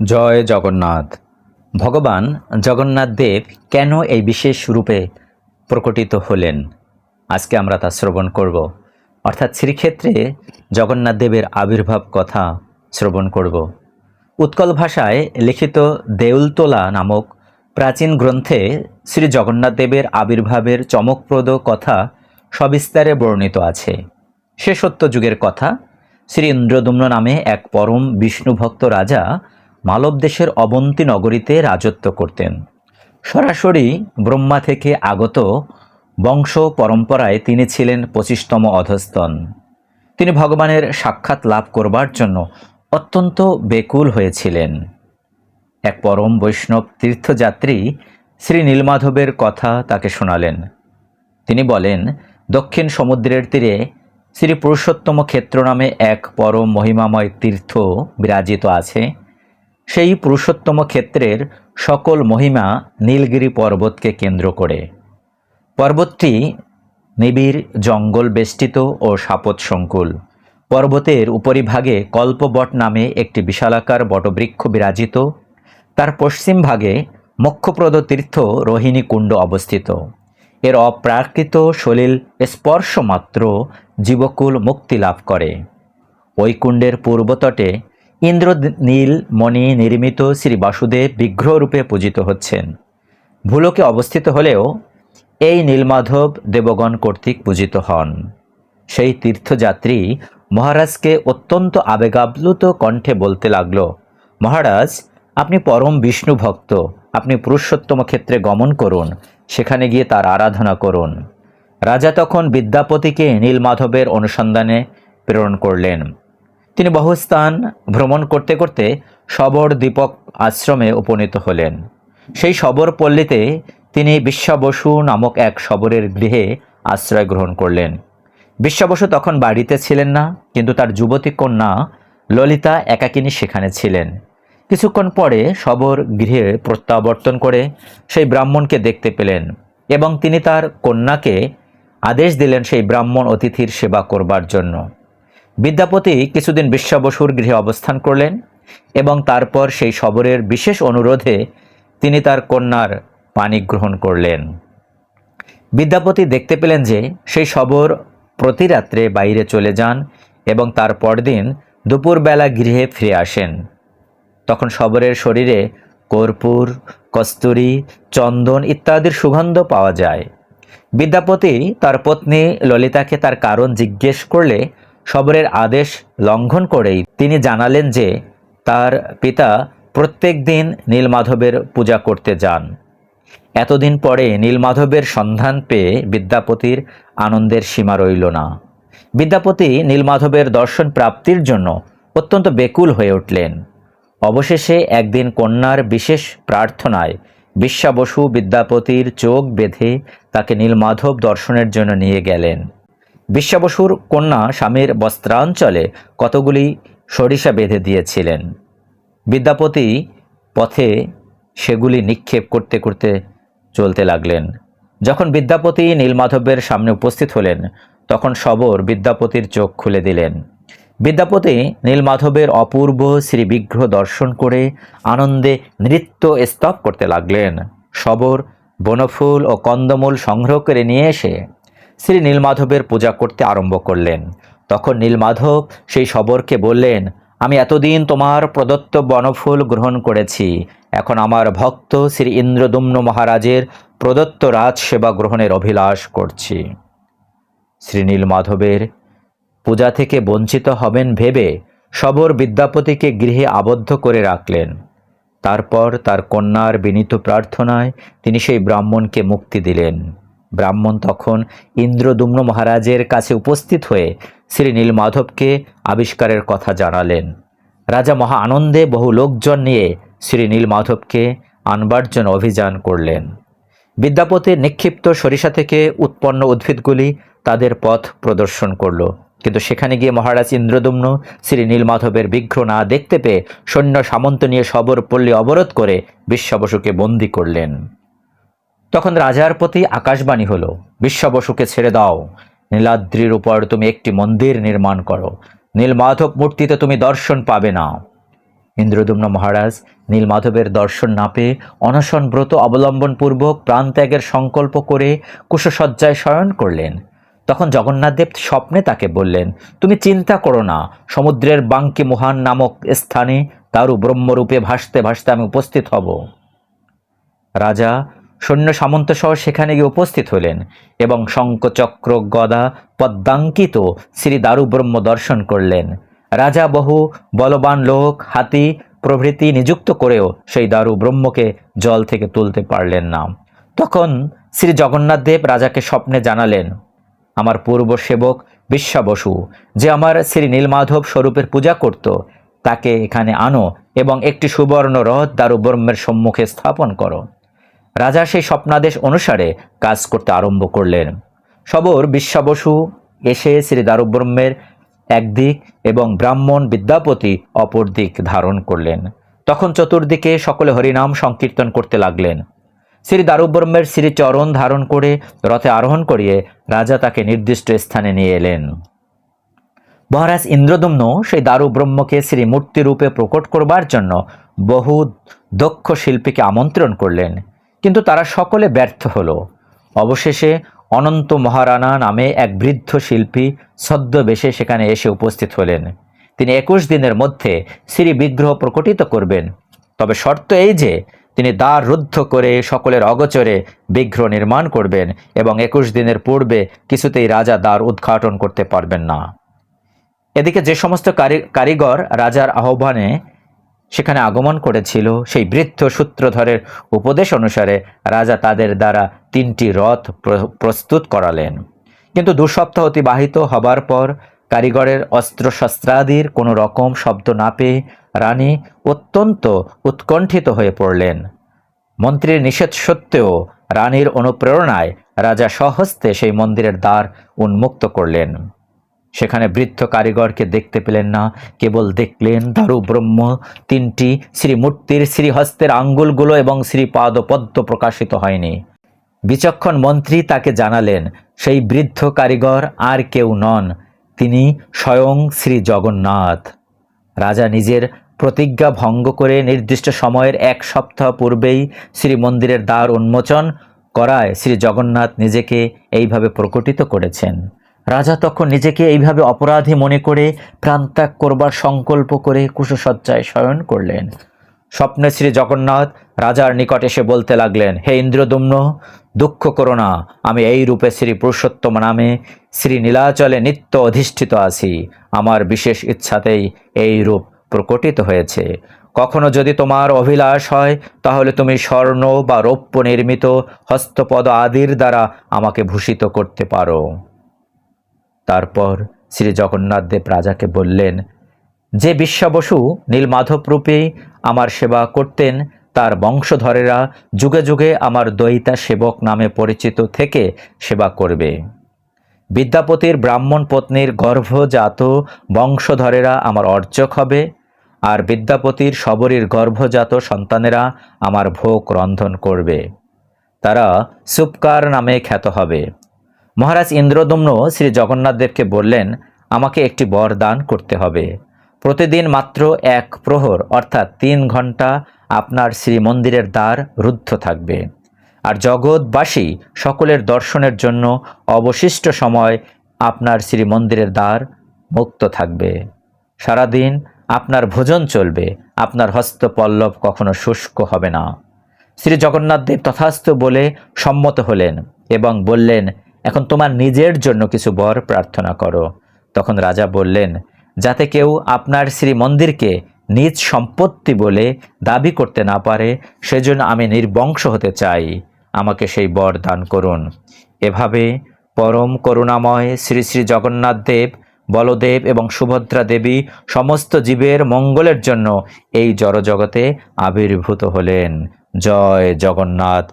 জয় জগন্নাথ। ভগবান জগন্নাথ দেব কেন এই বিশেষ রূপে প্রকটিত হলেন? আজকে আমরা তা শ্রবণ করব। অর্থাৎ শ্রীক্ষেত্রে জগন্নাথ দেবের আবির্ভাব কথা শ্রবণ করব। উৎকল ভাষায় লিখিত দেউলতোলা নামক প্রাচীন গ্রন্থে শ্রী জগন্নাথ দেবের আবির্ভাবের চমকপ্রদ কথা সবিস্তারে বর্ণিত আছে। শেষোত্ত যুগের কথা। শ্রী ইন্দ্রদুম্ন নামে এক পরম বিষ্ণুভক্ত রাজা মালব দেশের অবন্তী নগরীতে রাজত্ব করতেন। সরাসরি ব্রহ্মা থেকে আগত বংশ পরম্পরায় তিনি ছিলেন পঁচিশতম অধস্তন। তিনি ভগবানের সাক্ষাৎ লাভ করবার জন্য অত্যন্ত বেকুল হয়েছিলেন। এক পরম বৈষ্ণব তীর্থযাত্রী শ্রী নীলমাধবের কথা তাকে শোনালেন। তিনি বলেন, দক্ষিণ সমুদ্রের তীরে শ্রী পুরুষোত্তম ক্ষেত্র নামে এক পরম মহিমাময় তীর্থ বিরাজিত আছে। সেই পুরুষোত্তম ক্ষেত্রের সকল মহিমা নীলগিরি পর্বতকে কেন্দ্র করে। পর্বতটি নিবিড়, জঙ্গল বেষ্টিত ও সাপত সংকুল পর্বতের উপরিভাগে কল্পবট নামে একটি বিশালাকার বটবৃক্ষ বিরাজিত। তার পশ্চিম ভাগে মোক্ষপ্রদ তীর্থ রোহিণী কুণ্ড অবস্থিত। এর অপ্রাকৃত সলিল স্পর্শ মাত্র জীবকুল মুক্তি লাভ করে। ওই কুণ্ডের পূর্বতটে ইন্দ্র নীল মণি, নির্মিত শ্রী বাসুদেব বিগ্রহরূপে পূজিত হচ্ছেন। ভুলোকে অবস্থিত হলেও এই নীলমাধব দেবগণ কর্তৃক পূজিত হন। সেই তীর্থযাত্রী মহারাজকে অত্যন্ত আবেগাপ্লুত কণ্ঠে বলতে লাগল, মহারাজ, আপনি পরম বিষ্ণু ভক্ত, আপনি পুরুষোত্তম ক্ষেত্রে গমন করুন, সেখানে গিয়ে তার আরাধনা করুন। রাজা তখন বিদ্যাপতিকে নীলমাধবের অনুসন্ধানে প্রেরণ করলেন। তিনি বহু স্থান ভ্রমণ করতে করতে শবর দীপক আশ্রমে উপনীত হলেন। সেই শবর পল্লীতে তিনি বিশ্বাবসু নামক এক শবরের গৃহে আশ্রয় গ্রহণ করলেন। বিশ্বাবসু তখন বাড়িতে ছিলেন না, কিন্তু তার যুবতী কন্যা ললিতা একাকিনী সেখানে ছিলেন। কিছুক্ষণ পরে শবর গৃহে প্রত্যাবর্তন করে সেই ব্রাহ্মণকে দেখতে পেলেন এবং তিনি তার কন্যাকে আদেশ দিলেন সেই ব্রাহ্মণ অতিথির সেবা করবার জন্য। বিদ্যাপতি কিছুদিন বিশ্বাবসুর গৃহে অবস্থান করলেন এবং তারপর সেই শবরের বিশেষ অনুরোধে তিনি তার কন্যার পানি গ্রহণ করলেন। বিদ্যাপতি দেখতে পেলেন যে সেই শবর প্রতি রাত্রে বাইরে চলে যান এবং তার পরদিন দুপুরবেলা গৃহে ফিরে আসেন। তখন শবরের শরীরে কর্পূর, কস্তুরী, চন্দন ইত্যাদির সুগন্ধ পাওয়া যায়। বিদ্যাপতি তার পত্নী ললিতাকে তার কারণ জিজ্ঞেস করলে শবরের আদেশ লঙ্ঘন করেই তিনি জানালেন যে তার পিতা প্রত্যেক দিন নীলমাধবের পূজা করতে যান। এতদিন পরে নীলমাধবের সন্ধান পেয়ে বিদ্যাপতির আনন্দের সীমা রইল না। বিদ্যাপতি নীলমাধবের দর্শন প্রাপ্তির জন্য অত্যন্ত বেকুল হয়ে উঠলেন। অবশেষে একদিন কন্যার বিশেষ প্রার্থনায় বিশ্বাবসু বিদ্যাপতির চোখ বেঁধে তাকে নীলমাধব দর্শনের জন্য নিয়ে গেলেন। বিশ্বাবসুর কন্যা স্বামীর বস্ত্রাঞ্চলে কতগুলি সরিষা বেঁধে দিয়েছিলেন? বিদ্যাপতি পথে সেগুলি নিক্ষেপ করতে করতে চলতে লাগলেন। যখন বিদ্যাপতি নীলমাধবের সামনে উপস্থিত হলেন, তখন শবর বিদ্যাপতির চোখ খুলে দিলেন। বিদ্যাপতি নীলমাধবের অপূর্ব শ্রী বিগ্রহ দর্শন করে আনন্দে নৃত্য স্তব করতে লাগলেন। শবর বনফুল ও কন্দমূল সংগ্রহ করে নিয়ে এসে শ্রী নীলমাধবের পূজা করতে আরম্ভ করলেন। তখন নীলমাধব সেই শবরকে বললেন, আমি এতদিন তোমার প্রদত্ত বনফুল গ্রহণ করেছি। এখন আমার ভক্ত শ্রী ইন্দ্রদুম্ন মহারাজের প্রদত্ত রাজসেবা গ্রহণের অভিলাষ করছি। শ্রী নীলমাধবের পূজা থেকে বঞ্চিত হবেন ভেবে শবর বিদ্যাপতিকে গৃহে আবদ্ধ করে রাখলেন। তারপর তার কন্যার বিনীত প্রার্থনায় তিনি সেই ব্রাহ্মণকে মুক্তি দিলেন। ব্রাহ্মণ তখন ইন্দ্রদুম্ন মহারাজের কাছে উপস্থিত হয়ে শ্রী নীলমাধবকে আবিষ্কারের কথা জানালেন। রাজা মহা আনন্দে বহু লোকজন নিয়ে শ্রী নীলমাধবকে আনবার জন্য অভিযান করলেন। বিদ্যাপতির নিক্ষিপ্ত সরিষা থেকে উৎপন্ন উদ্ভিদগুলি তাদের পথ প্রদর্শন করল। কিন্তু সেখানে গিয়ে মহারাজ ইন্দ্রদুম্ন শ্রী নীলমাধবের বিগ্রহ না দেখতে পেয়ে সৈন্য সামন্ত নিয়ে শবর পল্লী অবরোধ করে বিশ্বাবসুকে বন্দী করলেন। তখন রাজার প্রতি আকাশবাণী হলো, বিশ্বাবসুকে ছেড়ে দাও। নীলাদ্রির উপর তুমি একটি মন্দির নির্মাণ করো। নীলমাধব মূর্তিতে তুমি দর্শন পাবে না। ইন্দ্রদুম্ন মহারাজ নীলমাধবের দর্শন না পেয়ে অনশন ব্রত অবলম্বনপূর্বক প্রাণত্যাগের সংকল্প করে কুশসজ্জায় শয়ন করলেন। তখন জগন্নাথদেব স্বপ্নে তাকে বললেন, তুমি চিন্তা করো না, সমুদ্রের বাঙ্কি মহান নামক স্থানে তারু ব্রহ্মরূপে ভাসতে ভাসতে আমি উপস্থিত হব। রাজা সৈন্য সামন্ত সহ সেখানে গিয়ে উপস্থিত হলেন এবং শঙ্কচক্র গদা পদ্মাঙ্কিত শ্রী দারুব্রহ্ম দর্শন করলেন। রাজা বহু বলবান লোক, হাতি প্রভৃতি নিযুক্ত করেও সেই দারু ব্রহ্মকে জল থেকে তুলতে পারলেন না। তখন শ্রী জগন্নাথ দেব রাজাকে স্বপ্নে জানালেন, আমার পূর্ব সেবক বিশ্বাবসু যে আমার শ্রী নীলমাধব স্বরূপের পূজা করত, তাকে এখানে আনো এবং একটি সুবর্ণ রথ দারু ব্রহ্মের সম্মুখে স্থাপন করো। রাজা সেই স্বপ্নাদেশ অনুসারে কাজ করতে আরম্ভ করলেন। সবর বিশ্বাবসু এসে শ্রী দারুব্রহ্মের একদিক এবং ব্রাহ্মণ বিদ্যাপতি অপর দিক ধারণ করলেন। তখন চতুর্দিকে সকলে হরিনাম সংকীর্তন করতে লাগলেন। শ্রী দারুব্রহ্মের শ্রী চরণ ধারণ করে রথে আরোহণ করিয়ে রাজা তাকে নির্দিষ্ট স্থানে নিয়ে এলেন। মহারাজ ইন্দ্রদম্ন সেই দারু ব্রহ্মকে শ্রী মূর্তি রূপে প্রকট করবার জন্য বহু দক্ষ শিল্পীকে আমন্ত্রণ করলেন। কিন্তু তারা সকলে ব্যর্থ হলো। অবশেষে অনন্ত মহারানা নামে এক বৃদ্ধ শিল্পী ছদ্মবেশে সেখানে এসে উপস্থিত হলেন। তিনি একুশ দিনের মধ্যে শ্রী বিগ্রহ প্রকটিত করবেন। তবে শর্ত এই যে, তিনি দ্বার রুদ্ধ করে সকলের অগচরে বিগ্রহ নির্মাণ করবেন এবং একুশ দিনের পূর্বে কিছুতেই রাজা দ্বার উদ্ঘাটন করতে পারবেন না। এদিকে যে সমস্ত কারি- কারিগর রাজার আহ্বানে সেখানে আগমন করেছিল সেই বৃদ্ধ সূত্রধরের উপদেশ অনুসারে রাজা তাদের দ্বারা তিনটি রথ প্রস্তুত করালেন। কিন্তু দু সপ্তাহ অতিবাহিত হবার পর কারিগরের অস্ত্রশস্ত্রাদির কোনো রকম শব্দ না পেয়ে রানী অত্যন্ত উৎকণ্ঠিত হয়ে পড়লেন। মন্ত্রীর নিষেধ সত্ত্বেও রানীর অনুপ্রেরণায় রাজা সহস্তে সেই মন্দিরের দ্বার উন্মুক্ত করলেন। সেখানে বৃদ্ধ কারিগরকে দেখতে পেলেন না, কেবল দেখলেন দারু ব্রহ্ম তিনটি শ্রীমূর্তির শ্রীহস্তের আঙ্গুলগুলো এবং শ্রীপাদ পদ্ম প্রকাশিত হয়নি। বিচক্ষণ মন্ত্রী তাকে জানালেন, সেই বৃদ্ধ কারিগর আর কেউ নন, তিনি স্বয়ং শ্রী জগন্নাথ রাজা নিজের প্রতিজ্ঞা ভঙ্গ করে নির্দিষ্ট সময়ের এক সপ্তাহ পূর্বেই শ্রী মন্দিরের দ্বার উন্মোচন করায় শ্রী জগন্নাথ নিজেকে এইভাবে প্রকটিত করেছেন। রাজা তখন নিজেকে এইভাবে অপরাধী মনে করে প্রাণত্যাগ করবার সংকল্প করে কুশসজ্জায় শয়ন করলেন। স্বপ্নে শ্রী জগন্নাথ রাজার নিকট এসে বলতে লাগলেন, হে ইন্দ্রদুম্ন, দুঃখ করো না, আমি এই রূপে শ্রী পুরুষোত্তম নামে শ্রী নীলাচলে নিত্য অধিষ্ঠিত আছি। আমার বিশেষ ইচ্ছাতেই এই রূপ প্রকটিত হয়েছে। কখনো যদি তোমার অভিলাষ হয়, তাহলে তুমি স্বর্ণ বা রৌপ্য নির্মিত হস্তপদ আদির দ্বারা আমাকে ভূষিত করতে পারো। তারপর শ্রী জগন্নাথ দেব রাজাকে বললেন, যে বিশ্বাবসু নীলমাধব রূপে আমার সেবা করতেন, তার বংশধরেরা যুগে যুগে আমার দয়িতা সেবক নামে পরিচিত থেকে সেবা করবে। বিদ্যাপতির ব্রাহ্মণ পত্নীর গর্ভজাত বংশধরেরা আমার অর্চক হবে, আর বিদ্যাপতির শবরীর গর্ভজাত সন্তানেরা আমার ভোগ রন্ধন করবে। তারা সুপকার নামে খ্যাত হবে। মহারাজ ইন্দ্রদম্ন শ্রী জগন্নাথদেবকে বললেন, আমাকে একটি বর দান করতে হবে। প্রতিদিন মাত্র এক প্রহর, অর্থাৎ তিন ঘণ্টা আপনার শ্রী মন্দিরের দ্বার রুদ্ধ থাকবে। আর জগৎবাসী সকলের দর্শনের জন্য অবশিষ্ট সময় আপনার শ্রী মন্দিরের দ্বার মুক্ত থাকবে। সারাদিন আপনার ভোজন চলবে, আপনার হস্তপল্লব কখনো শুষ্ক হবে না। শ্রী জগন্নাথদেব তথাস্থ বলে সম্মত হলেন এবং বললেন এখন তোমার নিজের জন্য কিছু বর প্রার্থনা করো। তখন রাজা বললেন, যাতে কেউ আপনার শ্রীমন্দিরকে নিজ সম্পত্তি বলে দাবি করতে না পারে, সেজন্য আমি নির্বংশ হতে চাই। আমাকে সেই বর দান করুন। এভাবে পরম করুণাময় শ্রী শ্রী জগন্নাথ দেব, বলদেব এবং সুভদ্রা দেবী সমস্ত জীবের মঙ্গলের জন্য এই জড়জগতে আবির্ভূত হলেন। জয় জগন্নাথ।